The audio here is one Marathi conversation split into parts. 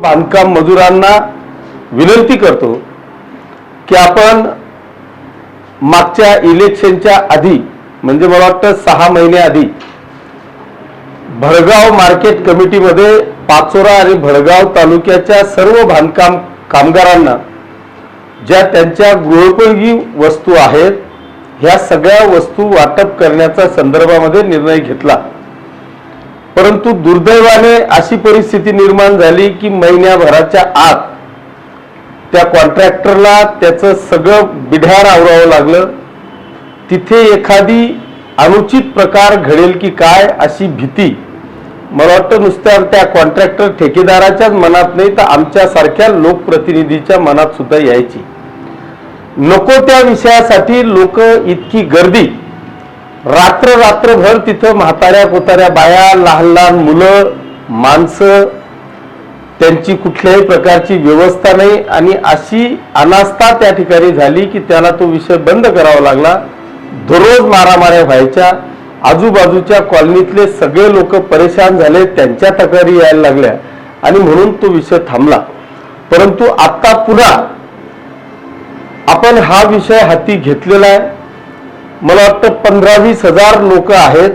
बांधकाम मजुरांना विनंती करतो की आपण मागच्या इलेक्शनच्या आधी म्हणजे मला वाटतं सहा महिने आधी भडगाव मार्केट कमिटीमध्ये पाचोरा आणि भडगाव तालुक्याच्या सर्व बांधकाम कामगारांना ज्या त्यांच्या गृहोपयोगी वस्तू आहेत ह्या सगळ्या वस्तू वाटप करण्याचा संदर्भामध्ये निर्णय घेतला. परंतु दुर्दैवाने अशी परिस्थिती निर्माण झाली की महिन्याभराच्या आत त्या कॉन्ट्रॅक्टरला त्याचं सगळं बिढार आवरावं लागलं. तिथे एखादी अनुचित प्रकार घडेल की काय अशी भीती. मला वाटतं नुसत्या त्या कॉन्ट्रॅक्टर ठेकेदाराच्याच मनात नाही तर आमच्यासारख्या लोकप्रतिनिधीच्या मनात सुद्धा यायची. नको त्या विषयासाठी लोक इतकी गर्दी. रात्र रात्रभर तिथं म्हाताऱ्या कोताऱ्या बाया लहान लहान मुलं माणसं त्यांची कुठल्याही प्रकारची व्यवस्था नाही आणि अशी अनास्था त्या ठिकाणी झाली की त्याला तो विषय बंद करावा लागला. दररोज मारामाऱ्या व्हायच्या. आजूबाजूच्या कॉलनीतले सगळे लोक परेशान झाले त्यांच्या तक्रारी यायला लागल्या आणि म्हणून तो विषय थांबला. परंतु आता पुन्हा आपण हा विषय हाती घेतलेला आहे. मला वाटतं पंधरा वीस हजार लोक आहेत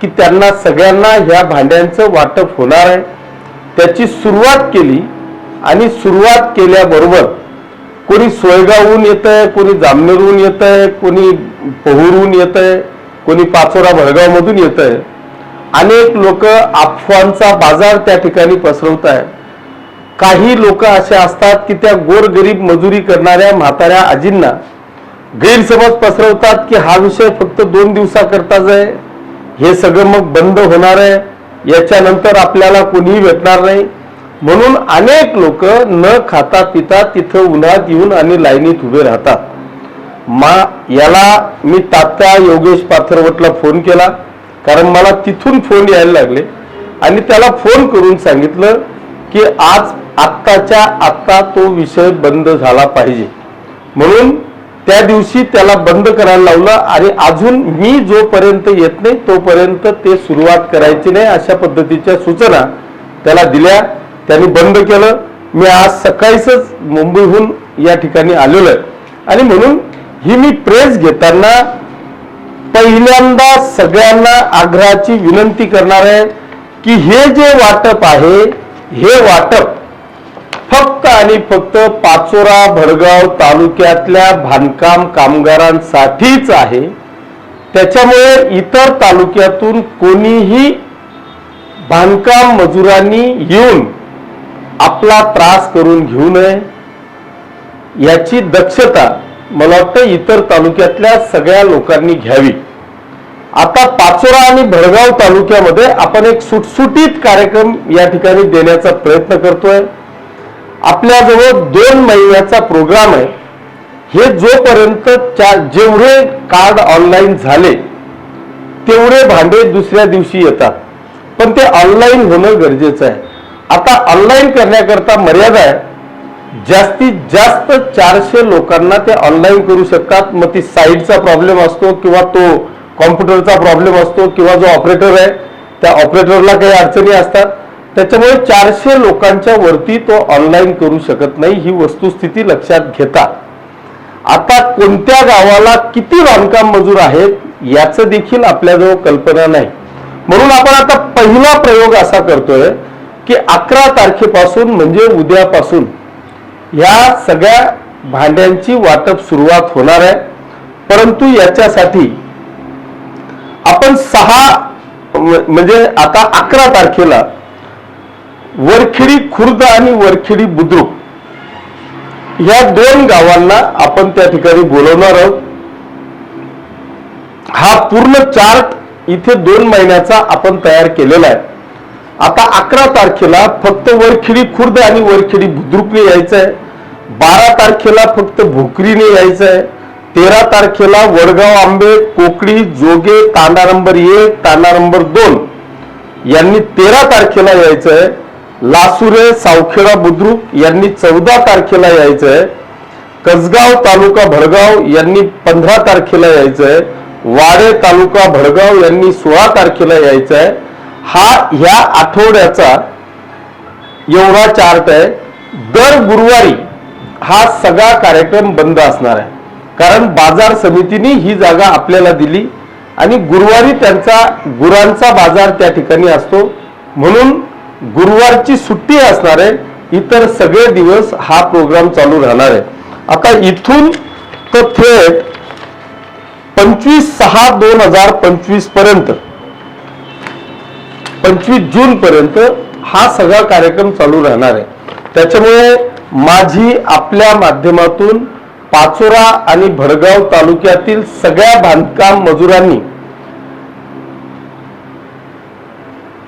की त्यांना सगळ्यांना ह्या भांड्यांचं वाटप होणार आहे. त्याची सुरुवात केली आणि सुरुवात केल्याबरोबर कोणी सोयगावहून येत आहे कोणी जामनेरहून येत आहे कोणी पहुरहून येत आहे कोणी पाचोरा भडगावमधून येत आहे अनेक लोक अफवांचा बाजार त्या ठिकाणी पसरवत आहे काही लोक असे असतात की त्या गोरगरीब मजुरी करणाऱ्या म्हाताऱ्या आजींना गैरसमज पसरवतात की हा विषय फक्त दोन दिवसाकरताच आहे. हे सगळं मग बंद होणार आहे. याच्यानंतर आपल्याला कोणीही भेटणार नाही. म्हणून अनेक लोक न खाता पिता तिथं उन्हात येऊन आणि लाईनीत उभे राहतात. मा याला मी तात्या योगेश पाथरवटला फोन केला. कारण मला तिथून फोन यायला लागले. आणि त्याला फोन करून सांगितलं की आज आत्ताच्या आत्ता तो विषय बंद झाला पाहिजे. म्हणून त्या दिवशी त्याला बंद करायला लावलं आणि अजून मी जोपर्यंत येत नाही तोपर्यंत ते सुरुवात करायची नाही अशा पद्धतीच्या सूचना त्याला दिल्या. त्यांनी बंद केलं. मी आज सकाळीच मुंबईहून या ठिकाणी आलेलो आहे. आणि म्हणून ही मी प्रेस घेताना पहिल्यांदा सगळ्यांना आग्रहाची विनंती करणार आहे की हे जे वाटप आहे हे वाटप फक्त आणि फक्त पाचोरा भडगाव तालुक्यातल्या बांधकाम कामगारांसाठीच आहे. त्याच्यामुळे इतर तालुक्यातून कोणीही बांधकाम मजुरांनी येऊन आपला त्रास करून घेऊ नये याची दक्षता मला वाटतं इतर तालुक्यातल्या सगळ्या लोकांनी घ्यावी. आता पाचोरा आणि भडगाव तालुक्यामध्ये आपण एक सुटसुटीत कार्यक्रम या ठिकाणी देण्याचा प्रयत्न करतोय. आपल्याजवळ दोन महिन्याचा प्रोग्राम आहे. हे जोपर्यंत जेवढे कार्ड ऑनलाईन झाले तेवढे भांडे दुसऱ्या दिवशी येतात. पण ते ऑनलाईन होणं गरजेचं आहे. आता ऑनलाईन करण्याकरता मर्यादा आहे. जास्तीत जास्त चारशे लोकांना ते ऑनलाईन करू शकतात. मग ती साईडचा प्रॉब्लेम असतो किंवा तो कॉम्प्युटरचा प्रॉब्लेम असतो किंवा जो ऑपरेटर आहे त्या ऑपरेटरला काही अडचणी असतात. त्याच्यामुळे चारशे लोकांच्या वरती तो ऑनलाईन करू शकत नाही ही वस्तुस्थिती लक्षात घेता. आता कोणत्या गावाला किती बांधकाम मजूर आहेत याचं देखील आपल्याजवळ कल्पना नाही. म्हणून आपण आता पहिला प्रयोग असा करतोय की अकरा तारखेपासून म्हणजे उद्यापासून ह्या सगळ्या भांड्यांची वाटप सुरुवात होणार आहे. परंतु याच्यासाठी आपण सहा म्हणजे आता अकरा तारखेला वरखेडी खुर्द आणि वरखेडी बुद्रुक. या दोन गावांना आपण त्या ठिकाणी बोलवणार आहोत. हा पूर्ण चार्ट इथे दोन महिन्याचा आपण तयार केलेला आहे. आता अकरा तारखेला फक्त वरखेडी खुर्द आणि वरखेडी बुद्रुकने यायचं आहे. बारा तारखेला फक्त भोकरीने यायचं आहे. तेरा तारखेला वडगाव आंबे कोकडी जोगे तांडा नंबर एक तांडा नंबर दोन यांनी तेरा तारखेला यायचं आहे. लासुरे सावखेडा बुद्रुक यांनी चौदा तारखेला यायचं आहे कसगाव तालुका भडगाव यांनी पंधरा तारखेला यायचं आहे वाडे तालुका भडगाव यांनी सोळा तारखेला यायचं आहे हा ह्या आठवड्याचा एवढा चार्ट आहे. दर गुरुवारी हा सगळा कार्यक्रम बंद असणार आहे. कारण बाजार समितीने ही जागा आपल्याला दिली आणि गुरुवारी त्यांचा गुरांचा बाजार त्या ठिकाणी असतो. म्हणून गुरुवारची सुट्टी असणार आहे. इतर सगळे दिवस हा प्रोग्राम चालू राहणार आहे. आता इथून तर थेट पंचवीस सहा दोन हजार पंचवीसपर्यंत पंचवीस जून पर्यंत हा सगळा कार्यक्रम चालू राहणार आहे. त्याच्यामुळे माझी आपल्या माध्यमातून पाचोरा आणि भडगाव तालुक्यातील सगळ्या बांधकाम मजुरांनी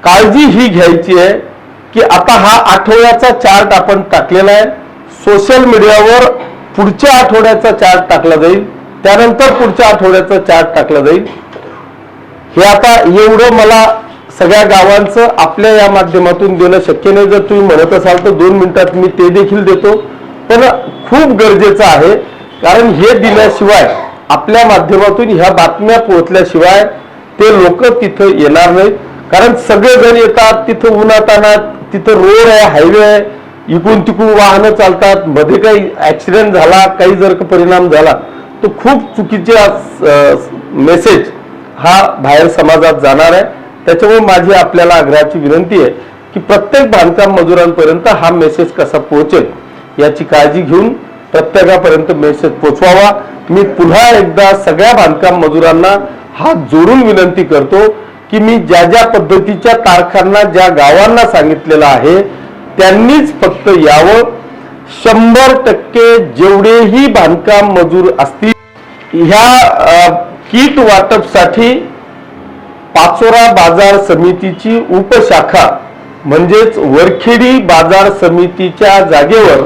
काळजी ही घ्यायची आहे की आता हा आठवड्याचा चार्ट आपण टाकलेला आहे. सोशल मीडियावर पुढच्या आठवड्याचा चार्ट टाकला जाईल. त्यानंतर पुढच्या आठवड्याचा चार्ट टाकला जाईल. हे आता एवढं मला सगळ्या गावांचं आपल्या या माध्यमातून देणं शक्य नाही. जर तुम्ही म्हणत असाल तर दोन मिनिटात मी ते देखील देतो. पण खूप गरजेचं आहे. कारण हे दिल्याशिवाय आपल्या माध्यमातून ह्या बातम्या पोहोचल्याशिवाय ते लोक तिथं येणार नाहीत. कारण सगळेजण येतात तिथं उन्हातानात तिथं रोड आहे हायवे आहे. इकडून तिकडून वाहनं चालतात. मध्ये काही ऍक्सिडेंट झाला काही जर का परिणाम झाला तर खूप चुकीचे मेसेज हा बाहेर समाजात जाणार आहे. त्याच्यामुळे माझी आपल्याला आग्रहाची विनंती आहे की प्रत्येक बांधकाम मजुरांपर्यंत हा मेसेज कसा पोहोचेल याची काळजी घेऊन प्रत्येकापर्यंत मेसेज पोचवावा मी पुन्हा एकदा सगळ्या बांधकाम मजुरांना हात जोडून विनंती करतो की मी ज्या ज्या पद्धतीच्या तारखांना ज्या गावांना सांगितलेलं आहे त्यांनीच फक्त यावं. शंभर टक्के जेवढेही बांधकाम मजूर असतील ह्या किट वाटपसाठी पाचोरा बाजार समितीची उपशाखा म्हणजेच वरखेडी बाजार समितीच्या जागेवर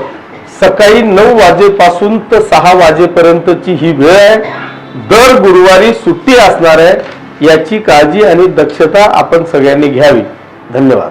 सकाळी नऊ वाजेपासून तर सहा वाजेपर्यंतची ही वेळ आहे. दर गुरुवारी सुट्टी असणार आहे. याची काळजी आणि दक्षता आपण सगळ्यांनी घ्यावी. धन्यवाद.